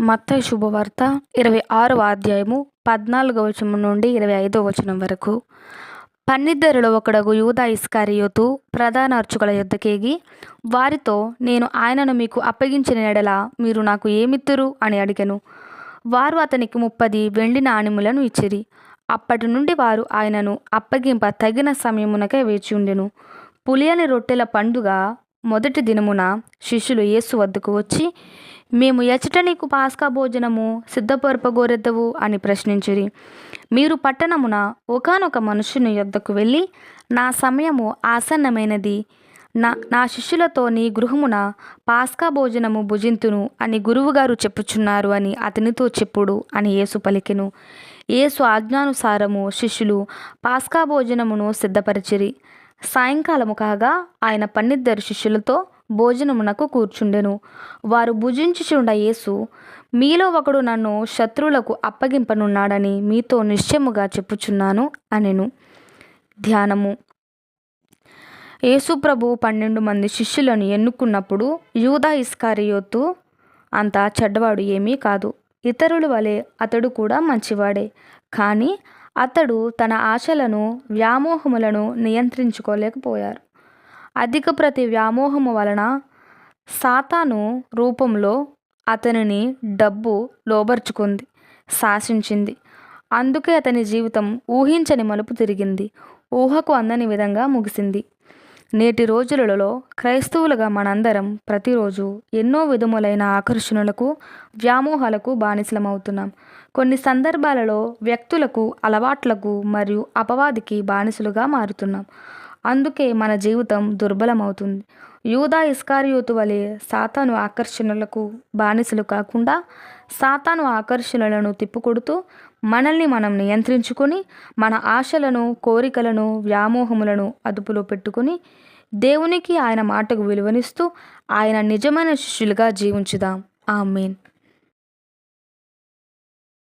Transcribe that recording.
మత్తయి శుభవార్త ఇరవై ఆరవ అధ్యాయము పద్నాలుగవ వచనం నుండి ఇరవై ఐదవ వచనం వరకు. పన్నిద్దరిలో ఒకడగు యూదా ఇస్కారియోతు ప్రధాన అర్చుకుల యుద్ధకేగి వారితో నేను ఆయనను మీకు అప్పగించిన ఎడల మీరు నాకు ఏమిత్తురు? అని అడిగను. వారు అతనికి ముప్పది వెండి నాణ్యములను ఇచ్చిరి. అప్పటి నుండి వారు ఆయనను అప్పగింప తగిన సమయమునకే వేచి ఉండెను. పులియని రొట్టెల పండుగ మొదటి దినమున శిష్యులు యేసు వద్దకు వచ్చి మేము ఎచ్చట నీకు పాస్కా భోజనము సిద్ధపరపగోరెద్దవు అని ప్రశ్నించిరి. మీరు పట్టణమున ఒకానొక మనుషుని యొద్దకు వెళ్ళి నా సమయము ఆసన్నమైనది. నా నా శిష్యులతో నీ గృహమున పాస్కా భోజనము భుజింతును అని గురువుగారు చెప్పుచున్నారు అని అతనితో చెప్పుడు అని యేసు పలికెను. యేసు ఆజ్ఞానుసారము శిష్యులు పాస్కా భోజనమును సిద్ధపరిచిరి. సాయంకాలము కాగా ఆయన పన్నిద్దరు శిష్యులతో భోజనమునకు కూర్చుండెను. వారు భుజించుచుండ యేసు మీలో ఒకడు నన్ను శత్రువులకు అప్పగింపనున్నాడని మీతో నిశ్చయముగా చెప్పుచున్నాను అనెను. ధ్యానము. యేసు ప్రభు పన్నెండు మంది శిష్యులను ఎన్నుకున్నప్పుడు యూదా ఇస్కారియోతు అంత చెడ్డవాడు ఏమీ కాదు. ఇతరుల వలె అతడు కూడా మంచివాడే. కానీ అతడు తన ఆశలను వ్యామోహములను నియంత్రించుకోలేకపోయారు. అధిక ప్రతి వ్యామోహము వలన సాతాను రూపంలో అతనిని డబ్బు లోబర్చుకుంది శాసించింది. అందుకే అతని జీవితం ఊహించని మలుపు తిరిగింది ఊహకు అందని విధంగా ముగిసింది. నేటి రోజులలో క్రైస్తవులుగా మనందరం ప్రతిరోజు ఎన్నో విధములైన ఆకర్షణలకు వ్యామోహాలకు బానిసలమవుతున్నాం. కొన్ని సందర్భాలలో వ్యక్తులకు అలవాట్లకు మరియు అపవాదికి బానిసలుగా మారుతున్నాం. అందుకే మన జీవితం దుర్బలమవుతుంది. యూదా ఇస్కారియోతు వలె సాతాను ఆకర్షణలకు బానిసలు కాకుండా సాతాను ఆకర్షణలను తిప్పుకొడుతూ మనల్ని మనం నియంత్రించుకొని మన ఆశలను కోరికలను వ్యామోహములను అదుపులో పెట్టుకొని దేవునికి ఆయన మాటకు విలువనిస్తూ ఆయన నిజమైన శిష్యులుగా జీవించుదాం. ఆ మీన్